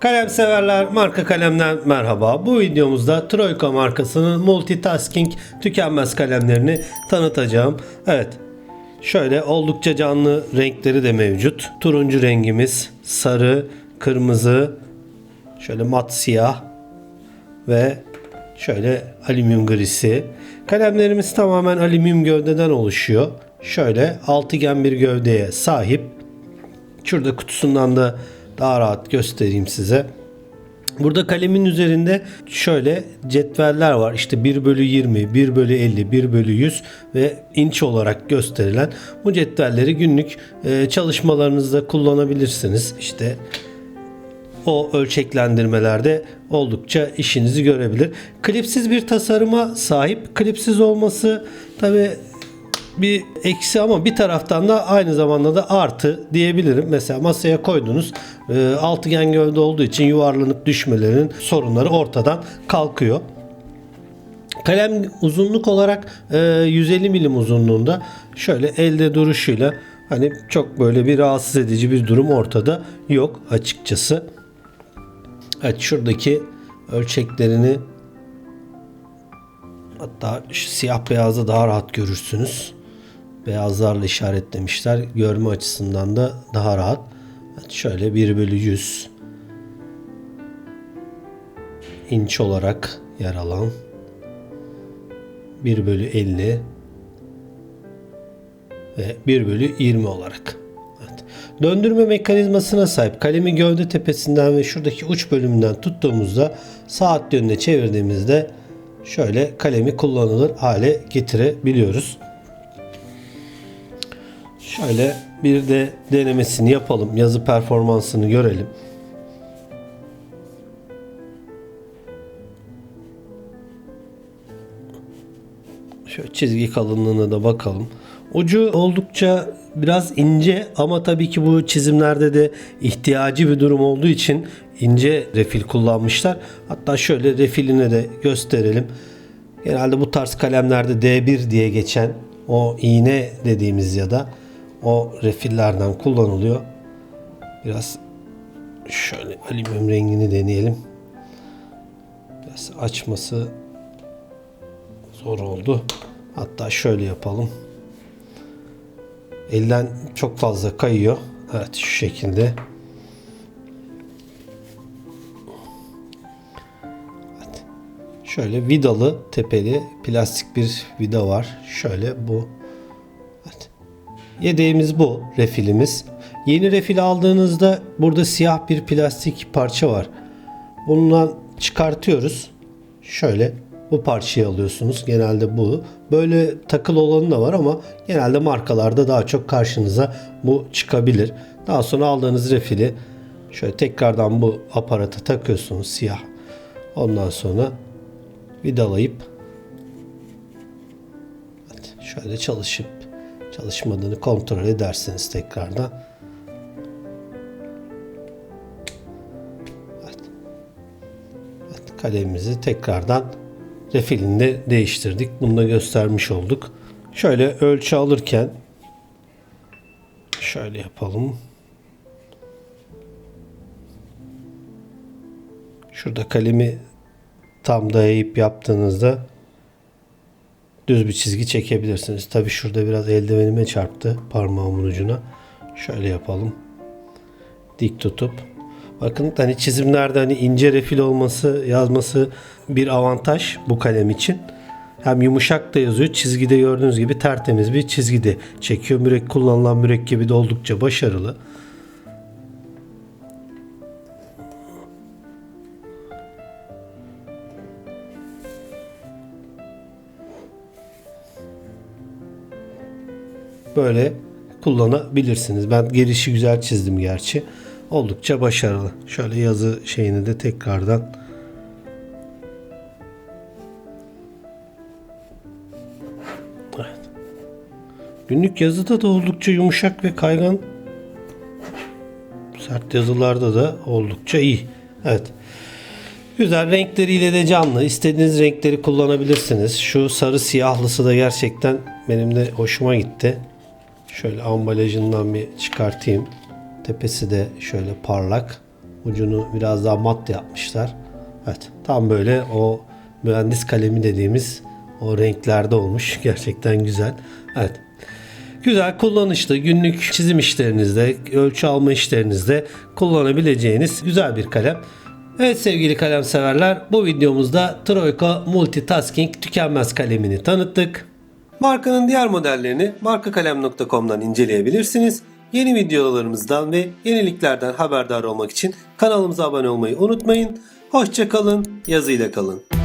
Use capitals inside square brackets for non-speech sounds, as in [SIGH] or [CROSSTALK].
Kalem severler marka kalemden merhaba. Bu videomuzda Troika markasının multitasking tükenmez kalemlerini tanıtacağım. Evet. Şöyle oldukça canlı renkleri de mevcut. Turuncu rengimiz, sarı, kırmızı, şöyle mat siyah ve şöyle alüminyum grisi. Kalemlerimiz tamamen alüminyum gövdeden oluşuyor. Şöyle altıgen bir gövdeye sahip. Şurada kutusundan da daha rahat göstereyim size. Burada kalemin üzerinde şöyle cetveller var. İşte 1 bölü 20, 1 bölü 50, 1 bölü 100 ve inç olarak gösterilen bu cetvelleri günlük e, çalışmalarınızda kullanabilirsiniz. İşte o ölçeklendirmelerde oldukça işinizi görebilir. Klipsiz bir tasarıma sahip. Klipsiz olması tabi bir eksi ama bir taraftan da aynı zamanda da artı diyebilirim. Mesela masaya koydunuz e, altıgen gövde olduğu için yuvarlanıp düşmelerinin sorunları ortadan kalkıyor. Kalem uzunluk olarak e, 150 milim uzunluğunda şöyle elde duruşuyla hani çok böyle bir rahatsız edici bir durum ortada yok açıkçası. Evet şuradaki ölçeklerini hatta şu siyah beyazda daha rahat görürsünüz. Beyazlarla işaretlemişler. Görme açısından da daha rahat. Şöyle 1 bölü 100 inç olarak yer alan 1 bölü 50 ve 1 bölü 20 olarak. Evet. Döndürme mekanizmasına sahip kalemi gövde tepesinden ve şuradaki uç bölümünden tuttuğumuzda saat yönüne çevirdiğimizde şöyle kalemi kullanılır hale getirebiliyoruz. Şöyle bir de denemesini yapalım. Yazı performansını görelim. Şöyle çizgi kalınlığına da bakalım. Ucu oldukça biraz ince ama tabii ki bu çizimlerde de ihtiyacı bir durum olduğu için ince refil kullanmışlar. Hatta şöyle refiline de gösterelim. Genelde bu tarz kalemlerde D1 diye geçen o iğne dediğimiz ya da o refillerden kullanılıyor. Biraz şöyle alüminyum rengini deneyelim. Biraz açması zor oldu. Hatta şöyle yapalım. Elden çok fazla kayıyor. Evet şu şekilde. Evet. Şöyle vidalı tepeli plastik bir vida var. Şöyle bu. Yedeğimiz bu refilimiz. Yeni refil aldığınızda burada siyah bir plastik parça var. Bundan çıkartıyoruz. Şöyle bu parçayı alıyorsunuz. Genelde bu. Böyle takılı olanı da var ama genelde markalarda daha çok karşınıza bu çıkabilir. Daha sonra aldığınız refili şöyle tekrardan bu aparata takıyorsunuz siyah. Ondan sonra vidalayıp şöyle çalışıp çalışmadığını kontrol edersiniz tekrardan. Evet. Evet, kalemimizi tekrardan refilinde değiştirdik. Bunu da göstermiş olduk. Şöyle ölçü alırken şöyle yapalım. Şurada kalemi tam dayayıp yaptığınızda düz bir çizgi çekebilirsiniz. Tabi şurada biraz eldivenime çarptı parmağımın ucuna. Şöyle yapalım. Dik tutup Bakın hani çizimlerde hani ince refil olması, yazması bir avantaj bu kalem için. Hem yumuşak da yazıyor. Çizgide gördüğünüz gibi tertemiz bir çizgi de çekiyor. Mürek kullanılan mürekkebi de oldukça başarılı. Böyle kullanabilirsiniz. Ben gelişi güzel çizdim gerçi oldukça başarılı. Şöyle yazı şeyini de tekrardan. Günlük yazıda da oldukça yumuşak ve kaygan. Sert yazılarda da oldukça iyi. Evet. Güzel renkleriyle de canlı. İstediğiniz renkleri kullanabilirsiniz. Şu sarı siyahlısı da gerçekten benim de hoşuma gitti. Şöyle ambalajından bir çıkartayım. Tepesi de şöyle parlak. Ucunu biraz daha mat yapmışlar. Evet tam böyle o mühendis kalemi dediğimiz o renklerde olmuş. [LAUGHS] Gerçekten güzel. Evet. Güzel kullanışlı günlük çizim işlerinizde, ölçü alma işlerinizde kullanabileceğiniz güzel bir kalem. Evet sevgili kalem severler bu videomuzda Troika Multitasking tükenmez kalemini tanıttık. Markanın diğer modellerini markakalem.com'dan inceleyebilirsiniz. Yeni videolarımızdan ve yeniliklerden haberdar olmak için kanalımıza abone olmayı unutmayın. Hoşçakalın, yazıyla kalın.